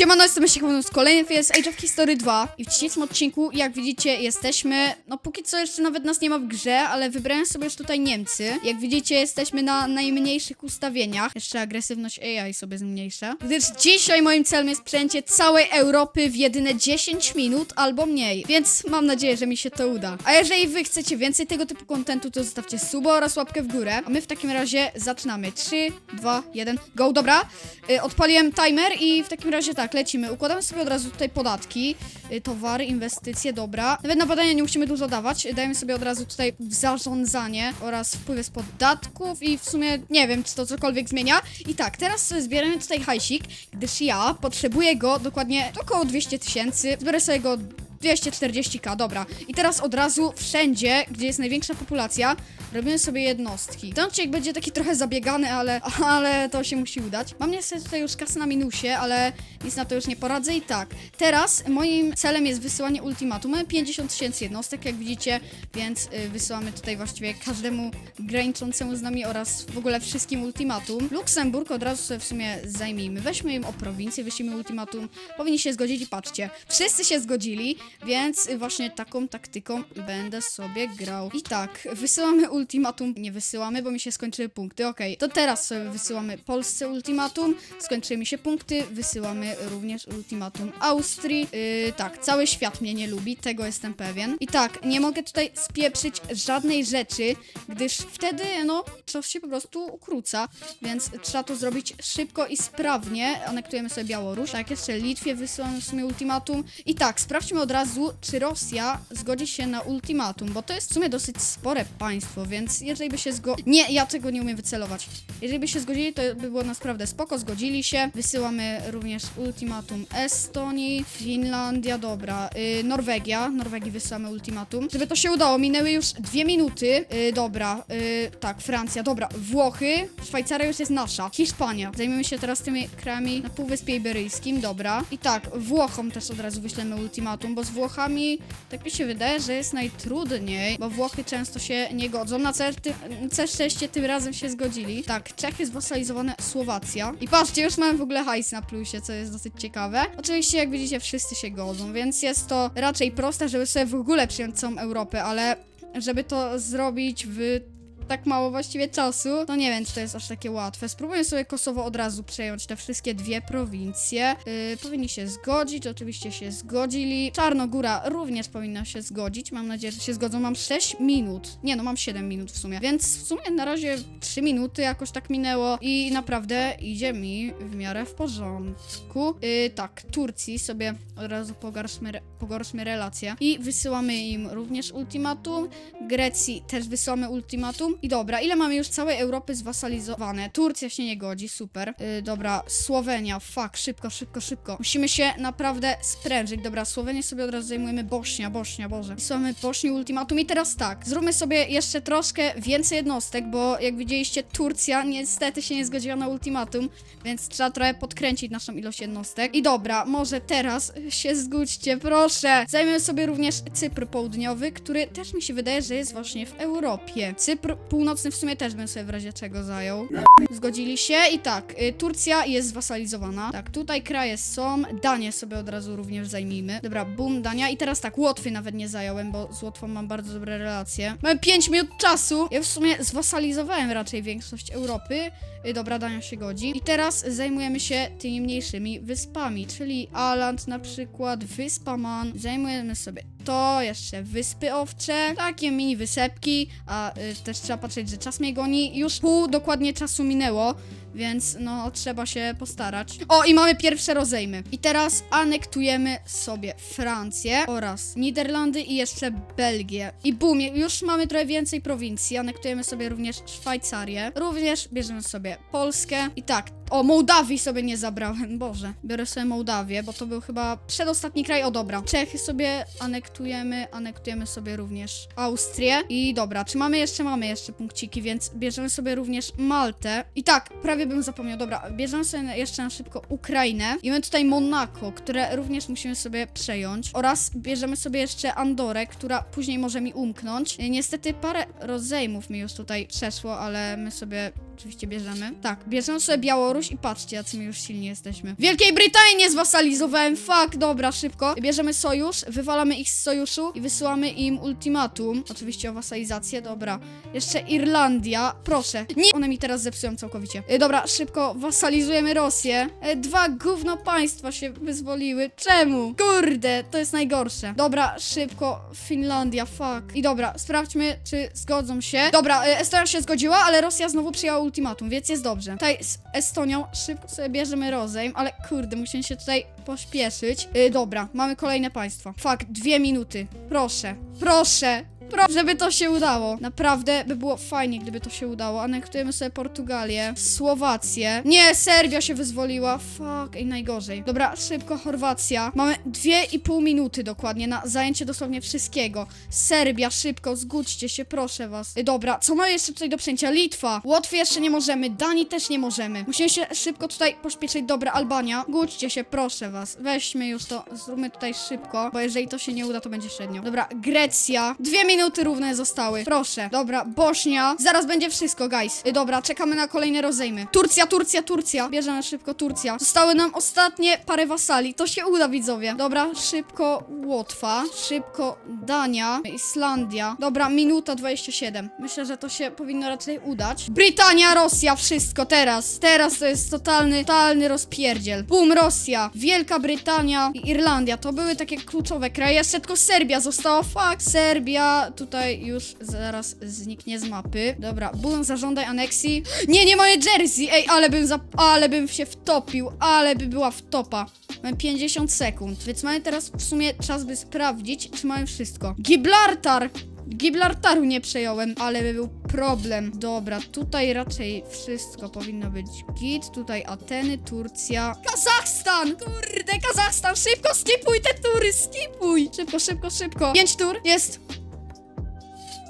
Siemano, jestem Siekmanu z kolejnym jest Age of History 2 i w dzisiejszym odcinku, jak widzicie, jesteśmy, no póki co jeszcze nawet nas nie ma w grze, ale wybrałem sobie już tutaj Niemcy. Jak widzicie, jesteśmy na najmniejszych ustawieniach. Jeszcze agresywność AI sobie zmniejszę. Gdyż dzisiaj moim celem jest przejęcie całej Europy w jedyne 10 minut albo mniej, więc mam nadzieję, że mi się to uda. A jeżeli wy chcecie więcej tego typu kontentu, to zostawcie suba oraz łapkę w górę. A my w takim razie zaczynamy. 3, 2, 1, go, dobra. Y, odpaliłem timer i w takim razie tak, lecimy. Układamy sobie od razu tutaj podatki, y, towary, inwestycje, dobra. Nawet na badania nie musimy dużo dawać. Dajemy sobie od razu tutaj zarządzanie oraz wpływy z podatków i w sumie nie wiem, czy to cokolwiek zmienia. I tak, teraz zbieramy tutaj hajsik, gdyż ja potrzebuję go dokładnie około 200 tysięcy. Zbiorę sobie go 240k, dobra. I teraz od razu wszędzie, gdzie jest największa populacja, robimy sobie jednostki. Ten odcinek będzie taki trochę zabiegany, ale, ale to się musi udać. Mam niestety tutaj już kasę na minusie, ale nic na to już nie poradzę i tak. Teraz moim celem jest wysyłanie ultimatum. Mamy 50 tysięcy jednostek, jak widzicie, więc y, wysyłamy tutaj właściwie każdemu graniczącemu z nami oraz w ogóle wszystkim ultimatum. Luksemburg od razu sobie w sumie zajmijmy. Weźmy im o prowincję, wyślijmy ultimatum. Powinni się zgodzić i patrzcie, wszyscy się zgodzili, więc właśnie taką taktyką będę sobie grał. I tak, wysyłamy ultimatum. Nie wysyłamy, bo mi się skończyły punkty. Okej, to teraz sobie wysyłamy Polsce ultimatum. Skończyły mi się punkty. Wysyłamy również ultimatum Austrii. Yy, tak, cały świat mnie nie lubi, tego jestem pewien. I tak, nie mogę tutaj spieprzyć żadnej rzeczy, gdyż wtedy, no, czas się po prostu ukróca, więc trzeba to zrobić szybko i sprawnie. Anektujemy sobie Białoruś. Tak, jeszcze Litwie wysyłamy w sumie ultimatum. I tak, sprawdźmy od razu, czy Rosja zgodzi się na ultimatum, bo to jest w sumie dosyć spore państwo, więc jeżeli by się zgo... Nie, ja tego nie umiem wycelować. Jeżeli by się zgodzili, to by było naprawdę spoko, zgodzili się. Wysyłamy również ultimatum Estonii, Finlandia, dobra, yy, Norwegia, Norwegii wysyłamy ultimatum. Żeby to się udało, minęły już dwie minuty, yy, dobra, yy, tak, Francja, dobra, Włochy, Szwajcaria już jest nasza, Hiszpania. Zajmiemy się teraz tymi krajami na Półwyspie Iberyjskim, dobra. I tak, Włochom też od razu wyślemy ultimatum, bo Włochami, tak mi się wydaje, że jest najtrudniej, bo Włochy często się nie godzą. Na cel, ty, cel szczęście tym razem się zgodzili. Tak, Czechy zwasalizowane Słowacja. I patrzcie, już mamy w ogóle hajs na plusie, co jest dosyć ciekawe. Oczywiście, jak widzicie, wszyscy się godzą, więc jest to raczej proste, żeby sobie w ogóle przyjąć całą Europę, ale żeby to zrobić w tak mało właściwie czasu, to nie wiem, czy to jest aż takie łatwe. Spróbuję sobie Kosowo od razu przejąć te wszystkie dwie prowincje. Yy, powinni się zgodzić, oczywiście się zgodzili. Czarnogóra również powinna się zgodzić. Mam nadzieję, że się zgodzą. Mam 6 minut. Nie, no mam 7 minut w sumie. Więc w sumie na razie 3 minuty jakoś tak minęło i naprawdę idzie mi w miarę w porządku. Yy, tak, Turcji sobie od razu pogorszmy, re- relacje i wysyłamy im również ultimatum. Grecji też wysyłamy ultimatum. I dobra, ile mamy już całej Europy zwasalizowane? Turcja się nie godzi, super. Yy, dobra, Słowenia, fuck, szybko, szybko, szybko. Musimy się naprawdę sprężyć. Dobra, Słowenię sobie od razu zajmujemy. Bośnia, Bośnia, Boże. Wysyłamy Bośni ultimatum i teraz tak, zróbmy sobie jeszcze troszkę więcej jednostek, bo jak widzieliście, Turcja niestety się nie zgodziła na ultimatum, więc trzeba trochę podkręcić naszą ilość jednostek. I dobra, może teraz się zgódźcie, proszę. Zajmiemy sobie również Cypr Południowy, który też mi się wydaje, że jest właśnie w Europie. Cypr Północny w sumie też bym sobie w razie czego zajął. Zgodzili się i tak, y, Turcja jest zwasalizowana. Tak, tutaj kraje są. Danię sobie od razu również zajmijmy. Dobra, boom, Dania. I teraz tak, Łotwy nawet nie zająłem, bo z Łotwą mam bardzo dobre relacje. Mamy 5 minut czasu. Ja w sumie zwasalizowałem raczej większość Europy. Y, Dobra, Dania się godzi. I teraz zajmujemy się tymi mniejszymi wyspami, czyli Aland na przykład, Wyspa Man. Zajmujemy sobie to, jeszcze Wyspy Owcze, takie mini wysepki, a y, też trzeba patrzeć, że czas mnie goni. Już pół dokładnie czasu minęło, więc no trzeba się postarać. O, i mamy pierwsze rozejmy. I teraz anektujemy sobie Francję oraz Niderlandy i jeszcze Belgię. I bum, już mamy trochę więcej prowincji. Anektujemy sobie również Szwajcarię. Również bierzemy sobie Polskę. I tak, o, Mołdawii sobie nie zabrałem, Boże. Biorę sobie Mołdawię, bo to był chyba przedostatni kraj. O, dobra. Czechy sobie anektujemy, anektujemy sobie również Austrię. I dobra, czy mamy jeszcze? Mamy jeszcze punkciki, więc bierzemy sobie również Maltę. I tak, prawie bym zapomniał. Dobra, bierzemy sobie jeszcze na szybko Ukrainę. I mamy tutaj Monako, które również musimy sobie przejąć. Oraz bierzemy sobie jeszcze Andorę, która później może mi umknąć. Niestety parę rozejmów mi już tutaj przeszło, ale my sobie oczywiście bierzemy. Tak, bierzemy sobie Białoruś i patrzcie, jacy my już silni jesteśmy. Wielkiej Brytanii zwasalizowałem, fuck, dobra, szybko. Bierzemy sojusz, wywalamy ich z sojuszu i wysyłamy im ultimatum. Oczywiście o wasalizację, dobra. Jeszcze Irlandia, proszę. Nie, one mi teraz zepsują całkowicie. Y, dobra, szybko wasalizujemy Rosję. Y, dwa gówno państwa się wyzwoliły. Czemu? Kurde, to jest najgorsze. Dobra, szybko, Finlandia, fuck. I dobra, sprawdźmy, czy zgodzą się. Dobra, y, Estonia się zgodziła, ale Rosja znowu przyjęła ultimatum, więc jest dobrze. Tutaj z Estonią szybko sobie bierzemy rozejm, ale kurde, musimy się tutaj pośpieszyć. Y, dobra, mamy kolejne państwo. Fuck, dwie minuty. Proszę, proszę. Żeby to się udało. Naprawdę by było fajnie, gdyby to się udało. Anektujemy sobie Portugalię, Słowację. Nie, Serbia się wyzwoliła. Fuck, i najgorzej. Dobra, szybko Chorwacja. Mamy dwie i pół minuty dokładnie na zajęcie dosłownie wszystkiego. Serbia, szybko, zgódźcie się, proszę was. Dobra, co mamy jeszcze tutaj do przyjęcia? Litwa. Łotwy jeszcze nie możemy, Danii też nie możemy. Musimy się szybko tutaj pośpieszyć. Dobra, Albania. Gódźcie się, proszę was. Weźmy już to, zróbmy tutaj szybko, bo jeżeli to się nie uda, to będzie średnio. Dobra, Grecja. Dwie minuty równe zostały. Proszę. Dobra, Bośnia. Zaraz będzie wszystko, guys. Y, Dobra, czekamy na kolejne rozejmy. Turcja, Turcja, Turcja. Bierzemy szybko Turcja. Zostały nam ostatnie parę wasali. To się uda, widzowie. Dobra, szybko Łotwa. Szybko Dania. Islandia. Dobra, minuta 27. Myślę, że to się powinno raczej udać. Brytania, Rosja, wszystko teraz. Teraz to jest totalny, totalny rozpierdziel. Bum, Rosja, Wielka Brytania i Irlandia. To były takie kluczowe kraje. Jeszcze tylko Serbia została. Fuck. Serbia tutaj już zaraz zniknie z mapy. Dobra, bum, zażądaj aneksji. Nie, nie moje Jersey. Ej, ale bym, za, ale bym się wtopił. Ale by była wtopa. Mamy 50 sekund, więc mamy teraz w sumie czas, by sprawdzić, czy mamy wszystko. Gibraltar! Gibraltaru nie przejąłem, ale by był problem. Dobra, tutaj raczej wszystko powinno być git. Tutaj Ateny, Turcja. Kazachstan! Kurde, Kazachstan! Szybko skipuj te tury, skipuj! Szybko, szybko, szybko. 5 tur, jest.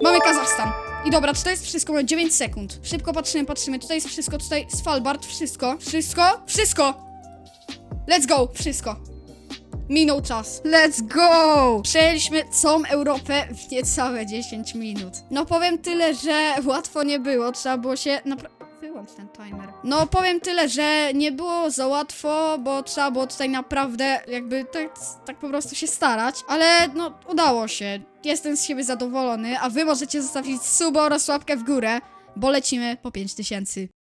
Mamy Kazachstan. I dobra, czy to jest wszystko? Mamy 9 sekund. Szybko patrzymy, patrzymy. Tutaj jest wszystko, tutaj Svalbard, wszystko. Wszystko? Wszystko! Let's go! Wszystko. Minął czas. Let's go! Przejęliśmy całą Europę w niecałe 10 minut. No powiem tyle, że łatwo nie było. Trzeba było się naprawdę... Wyłącz ten timer. No powiem tyle, że nie było za łatwo, bo trzeba było tutaj naprawdę jakby tak, tak po prostu się starać, ale no udało się. Jestem z siebie zadowolony, a wy możecie zostawić suba oraz łapkę w górę, bo lecimy po 5000.